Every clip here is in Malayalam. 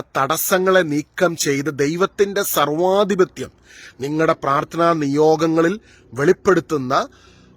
തടസ്സങ്ങളെ നീക്കം ചെയ്ത് ദൈവത്തിന്റെ സർവാധിപത്യം നിങ്ങളുടെ പ്രാർത്ഥനാ നിയോഗങ്ങളിൽ വെളിപ്പെടുത്തുന്ന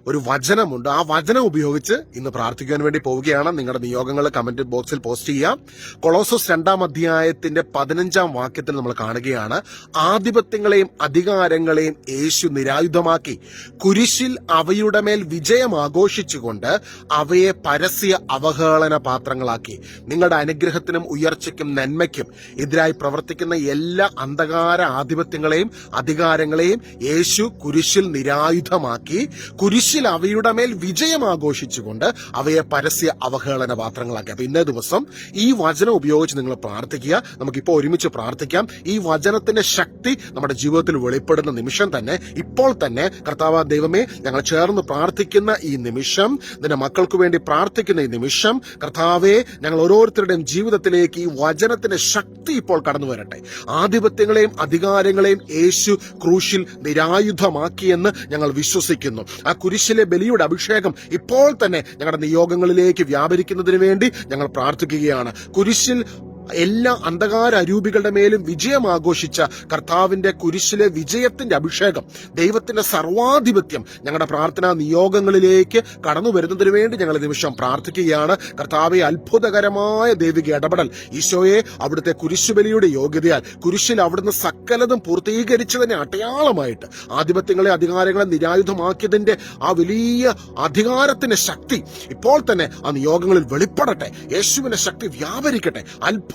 ഒരു വചനമുണ്ട്. ആ വചനം ഉപയോഗിച്ച് ഇന്ന് പ്രാർത്ഥിക്കാൻ വേണ്ടി പോവുകയാണ്. നിങ്ങളുടെ നിയോഗങ്ങൾ കമന്റ് ബോക്സിൽ പോസ്റ്റ് ചെയ്യാം. കൊളോസോസ് രണ്ടാം അധ്യായത്തിന്റെ പതിനഞ്ചാം വാക്യത്തിൽ നമ്മൾ കാണുകയാണ്. ആധിപത്യങ്ങളെയും അധികാരങ്ങളെയും യേശു നിരായുധമാക്കി. കുരിശിൽ അവയുടെ മേൽ വിജയം ആഘോഷിച്ചുകൊണ്ട് അവയെ പരസ്യ അവഹേളന പാത്രങ്ങളാക്കി. നിങ്ങളുടെ അനുഗ്രഹത്തിനും ഉയർച്ചയ്ക്കും നന്മയ്ക്കും എതിരായി പ്രവർത്തിക്കുന്ന എല്ലാ അന്ധകാര ആധിപത്യങ്ങളെയും അധികാരങ്ങളെയും യേശു കുരിശിൽ നിരായുധമാക്കി. കുരിശിൽ അവയുടെ മേൽ വിജയം ആഘോഷിച്ചുകൊണ്ട് അവയെ പരസ്യ അവഹേളന പാത്രങ്ങളാക്കി. അപ്പൊ ഇന്നേ ദിവസം ഈ വചനം ഉപയോഗിച്ച് നിങ്ങൾ പ്രാർത്ഥിക്കുക. നമുക്കിപ്പോൾ ഒരുമിച്ച് പ്രാർത്ഥിക്കാം. ഈ വചനത്തിന്റെ ശക്തി നമ്മുടെ ജീവിതത്തിൽ വെളിപ്പെടുന്ന നിമിഷം തന്നെ ഇപ്പോൾ തന്നെ കർത്താവ് ദൈവമേ ഞങ്ങൾ ചേർന്ന് പ്രാർത്ഥിക്കുന്ന ഈ നിമിഷം നിന്റെ മക്കൾക്ക് വേണ്ടി പ്രാർത്ഥിക്കുന്ന ഈ നിമിഷം കർത്താവെ ഞങ്ങൾ ഓരോരുത്തരുടെയും ജീവിതത്തിലേക്ക് ഈ വചനത്തിന്റെ ശക്തി ഇപ്പോൾ കടന്നു വരട്ടെ. ആധിപത്യങ്ങളെയും അധികാരങ്ങളെയും യേശു ക്രൂശിൽ നിരായുധമാക്കിയെന്ന് ഞങ്ങൾ വിശ്വസിക്കുന്നു. ആ കുരിശിലെ ബലിയുടെ അഭിഷേകം ഇപ്പോൾ തന്നെ ഞങ്ങളുടെ നിയോഗങ്ങളിലേക്ക് വ്യാപരിക്കുന്നതിന് വേണ്ടി ഞങ്ങൾ പ്രാർത്ഥിക്കുകയാണ്. കുരിശിൽ എല്ലാ അന്ധകാര അരൂപികളുടെ മേലും വിജയം ആഘോഷിച്ച കർത്താവിന്റെ കുരിശിലെ വിജയത്തിന്റെ അഭിഷേകം ദൈവത്തിന്റെ സർവാധിപത്യം ഞങ്ങളുടെ പ്രാർത്ഥനാ നിയോഗങ്ങളിലേക്ക് കടന്നു വരുന്നതിന് വേണ്ടി ഞങ്ങൾ നിമിഷം പ്രാർത്ഥിക്കുകയാണ്. കർത്താവെ അത്ഭുതകരമായ ദൈവിക ഇടപെടൽ. ഈശോയെ അവിടുത്തെ കുരിശുബലിയുടെ യോഗ്യതയാൽ കുരിശിൽ അവിടുന്ന് സകലതും പൂർത്തീകരിച്ചതിനെ അടയാളമായിട്ട് ആധിപത്യങ്ങളെ അധികാരങ്ങളെ നിരായുധമാക്കിയതിന്റെ ആ വലിയ അധികാരത്തിന്റെ ശക്തി ഇപ്പോൾ തന്നെ ആ നിയോഗങ്ങളിൽ വെളിപ്പെടട്ടെ. യേശുവിന്റെ ശക്തി വ്യാപരിക്കട്ടെ.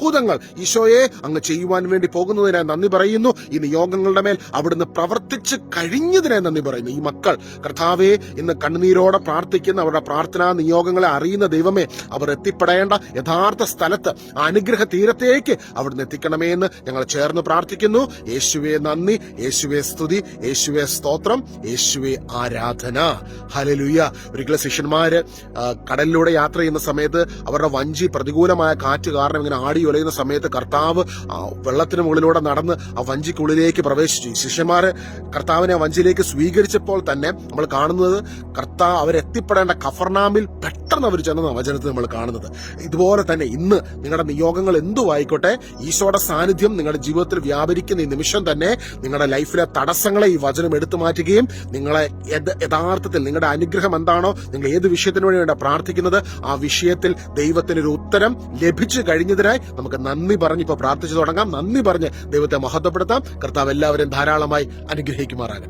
അത്ഭുതങ്ങൾ ഈശോയെ അങ്ങ് ചെയ്യുവാൻ വേണ്ടി പോകുന്നതിനായി നന്ദി പറയുന്നു. ഈ നിയോഗങ്ങളുടെ മേൽ അവിടുന്ന് പ്രവർത്തിച്ച് കഴിഞ്ഞതിനായി നന്ദി പറയുന്നു. ഈ മക്കൾ കർത്താവെ ഇന്ന് കണ്ണുനീരോടെ പ്രാർത്ഥിക്കുന്ന അവരുടെ പ്രാർത്ഥനാ നിയോഗങ്ങളെ അറിയുന്ന ദൈവമേ അവർ എത്തിപ്പെടേണ്ട യഥാർത്ഥ സ്ഥലത്ത് അനുഗ്രഹ തീരത്തേക്ക് അവിടുന്ന് എത്തിക്കണമേ എന്ന് ഞങ്ങൾ ചേർന്ന് പ്രാർത്ഥിക്കുന്നു. യേശുവെ നന്ദി യേശുവെ സ്തുതി യേശുവെ സ്തോത്രം യേശുവെ ആരാധന. ഹലലുയ ഒരിക്കലും ശിഷ്യന്മാര് കടലിലൂടെ യാത്ര ചെയ്യുന്ന സമയത്ത് അവരുടെ വഞ്ചി പ്രതികൂലമായ കാറ്റ് കാരണം ഇങ്ങനെ ആടി ഉലയുന്ന സമയത്ത് കർത്താവ് വെള്ളത്തിന് മുകളിലൂടെ നടന്ന് ആ വഞ്ചിക്കുള്ളിലേക്ക് പ്രവേശിച്ചു. ശിഷ്യന്മാര് കർത്താവിനെ വഞ്ചിയിലേക്ക് സ്വീകരിച്ചപ്പോൾ തന്നെ നമ്മൾ കാണുന്നത് കർത്താവ് അവരെത്തിപ്പെടേണ്ട കഫർനാമിൽ പെട്ടെന്ന് അവർ ചെന്ന വചനത്തിൽ നമ്മൾ കാണുന്നത്. ഇതുപോലെ തന്നെ ഇന്ന് നിങ്ങളുടെ നിയോഗങ്ങൾ എന്തു ആയിക്കോട്ടെ ഈശോയുടെ സാന്നിധ്യം നിങ്ങളുടെ ജീവിതത്തിൽ വ്യാപരിക്കുന്ന ഈ നിമിഷം തന്നെ നിങ്ങളുടെ ലൈഫിലെ തടസ്സങ്ങളെ ഈ വചനം എടുത്തു മാറ്റുകയും നിങ്ങളെ യഥാർത്ഥത്തിൽ നിങ്ങളുടെ അനുഗ്രഹം എന്താണോ നിങ്ങൾ ഏത് വിഷയത്തിനു വേണ്ടിയാണ് പ്രാർത്ഥിക്കുന്നത് ആ വിഷയത്തിൽ ദൈവത്തിന് ഒരു ഉത്തരം ലഭിച്ചു കഴിഞ്ഞതിനായി നമുക്ക് നന്ദി പറഞ്ഞ് ഇപ്പോൾ പ്രാർത്ഥിച്ചു തുടങ്ങാം. നന്ദി പറഞ്ഞ് ദൈവത്തെ മഹത്വപ്പെടുത്താം. കർത്താവ് എല്ലാവരും ധാരാളമായി അനുഗ്രഹിക്കുമാറാകട്ടെ.